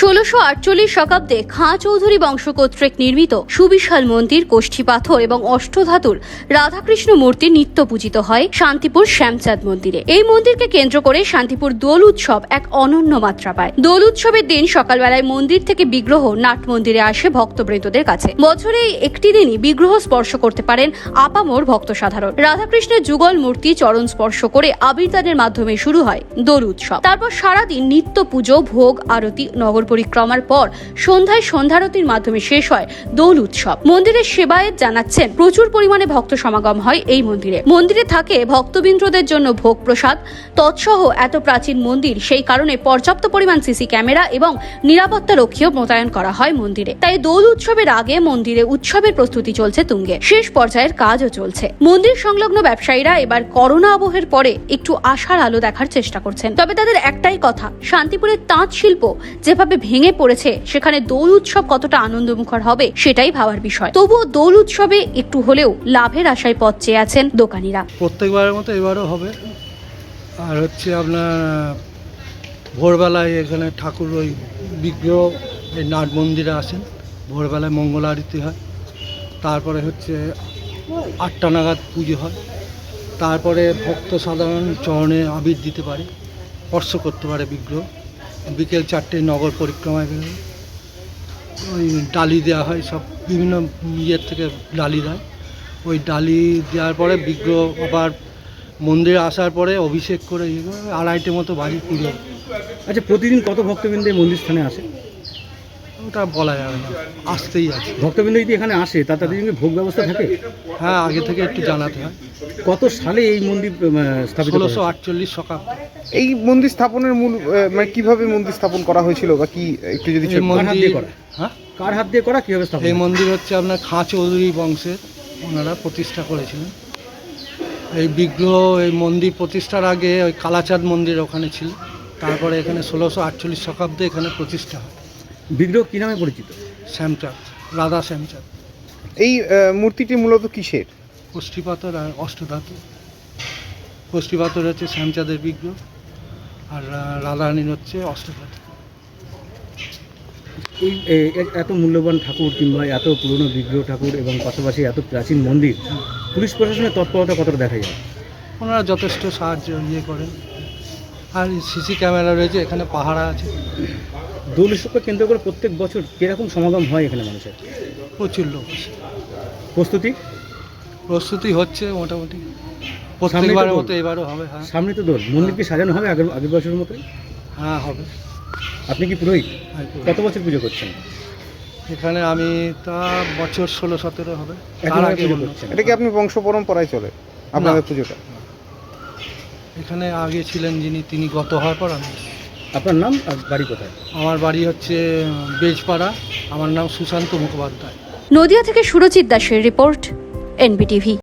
ষোলোশো আটচল্লিশ শতাব্দে খাঁ চৌধুরী বংশ কর্তৃক নির্মিত সুবিশাল মন্দির, কোষ্ঠী পাথর এবং অষ্টধাতুর রাধাকৃষ্ণ মূর্তি নিত্য পূজিত হয় শান্তিপুর শ্যামচাঁদ মন্দিরে। এই মন্দিরকে কেন্দ্র করে শান্তিপুর দোল উৎসব এক অনন্য মাত্রা পায়। দোল উৎসবের দিন সকালবেলায় মন্দির থেকে বিগ্রহ নাট মন্দিরে আসে ভক্তবৃন্দদের কাছে। বছরে একটি দিনই বিগ্রহ স্পর্শ করতে পারেন আপামোর ভক্ত সাধারণ। রাধাকৃষ্ণের যুগল মূর্তি চরণ স্পর্শ করে আবির্দানের মাধ্যমে শুরু হয় দোল উৎসব। তারপর সারাদিন নিত্য পুজো, ভোগ, আরতি, নগর পরিক্রমার পর সন্ধ্যায় সন্ধ্যারতির মাধ্যমে শেষ হয় দোল উৎসব। মন্দিরের সেবায়েত জানাচ্ছেন, প্রচুর পরিমাণে ভক্ত সমাগম হয় এই মন্দিরে। মন্দিরে থাকে ভক্তবৃন্দদের জন্য ভোগ প্রসাদ। তৎসহ এত প্রাচীন মন্দির, সেই কারণে পর্যাপ্ত পরিমাণ সিসি ক্যামেরা এবং নিরাপত্তা রক্ষীও মোতায়েন করা হয় মন্দিরে। তাই দোল উৎসবের আগে মন্দিরে উৎসবের প্রস্তুতি চলছে তুঙ্গে। শেষ পর্যায়ের কাজও চলছে। মন্দির সংলগ্ন ব্যবসায়ীরা এবার করোনা আবহের পরে একটু আশার আলো দেখার চেষ্টা করছেন। তবে তাদের একটাই কথা, শান্তিপুরের তাঁত শিল্প যেভাবে ভেঙে পড়েছে, সেখানে দোল উৎসব কতটা আনন্দমুখর হবে, সেটাই ভাবার বিষয়। তবুও দোল উৎসবে একটু হলেও লাভের আশায় পথ চেয়ে আছেন দোকানিরা। প্রত্যেকবারের মতো এবারও হবে। আর হচ্ছে আপনার, ভোরবেলায় এখানে ঠাকুর ওই বিগ্রহ, এই নাট মন্দিরে আসেন। ভোরবেলায় মঙ্গল আরতি হয়। তারপরে হচ্ছে আটটা নাগাদ পুজো হয়। তারপরে ভক্ত সাধারণ চরণে আবির দিতে পারে, স্পর্শ করতে পারে বিগ্রহ। বিকেল চারটে নগর পরিক্রমায় বেরোয় ওই ডালি দেওয়া হয়, সব বিভিন্ন ইয়ের থেকে ডালি দেয়। ওই ডালি দেওয়ার পরে বিগ্রহ আবার মন্দিরে আসার পরে অভিষেক করে, আড়াইটে মতো বাড়ি পুজো আচ্ছা প্রতিদিন কত ভক্তবৃন্দ মন্দির স্থানে আসে? ওটা বলা যাবে না। আসতেই আছে। ভক্তবৃন্দ যদি এখানে আসে তা তাদের জন্য ভোগ ব্যবস্থা থাকে? হ্যাঁ আগে থেকে একটু জানাতে হয়। কত সালে এই মন্দির স্থাপিত ষোলোশো আটচল্লিশ সকাল এই মন্দির স্থাপনের মূল মানে কীভাবে মন্দির স্থাপন করা হয়েছিল বা কি একটু যদি মন্দির দিয়ে করা? হ্যাঁ? কার হাত দিয়ে করা? কীভাবে স্থাপন এই মন্দির হচ্ছে আপনার খাঁ চৌধুরী বংশের। ওনারা প্রতিষ্ঠা করেছিলেন। এই বিগ্রহ এই মন্দির প্রতিষ্ঠার আগে ওই কালাচাঁদ মন্দির ওখানে ছিল। তারপরে এখানে ষোলোশো আটচল্লিশ শতাব্দে এখানে প্রতিষ্ঠা হয়। বিগ্রহ কি নামে পরিচিত? শ্যামচাঁদ রাধা শ্যামচাঁদ। এই মূর্তিটি মূলত কিসের? কোষ্ঠীপাতর আর অষ্টধাতু। কোষ্ঠীপাতর হচ্ছে শ্যামচাঁদের বিগ্রহ আর রাধারানীর হচ্ছে অষ্টধাতু। এই এত মূল্যবান ঠাকুর কিংবা এত পুরনো বিগ্রহ ঠাকুর এবং পাশাপাশি এত প্রাচীন মন্দির পুলিশ প্রশাসনের তৎপরতা কতটা দেখা যায়? ওনারা যথেষ্ট সাহায্য ইয়ে করেন। আর সিসি ক্যামেরা রয়েছে এখানে পাহারা আছে। দোল উৎসবকে কেন্দ্র করে প্রত্যেক বছর কীরকম সমাগম হয় এখানে মানুষের? প্রচুর লোক প্রস্তুতি? প্রস্তুতি হচ্ছে মোটামুটি। প্রত্যেকবারের মতো এবারও হবে হ্যাঁ। সামনে তো দোল। মন্দিরকে সাজানো হবে আগের আগের বছরের মতোই? হ্যাঁ হবে। আপনি কি পুরোহিত? কত বছর পুজো করছেন? এখানে আমি তা বছর ষোলো সতেরো হবে। এটা কি আপনি বংশ পরম্পরায় চলে আপনাদের পুজোটা? এখানে আগে ছিলেন যিনি তিনি গত হওয়ার পর আমি আপনার নাম আর বাড়ি কোথায়? আমার বাড়ি হচ্ছে বেজপাড়া। আমার নাম সুশান্ত মুখোপাধ্যায়। নদিয়া থেকে সুরজিৎ দাসের রিপোর্ট এনবিটিভি।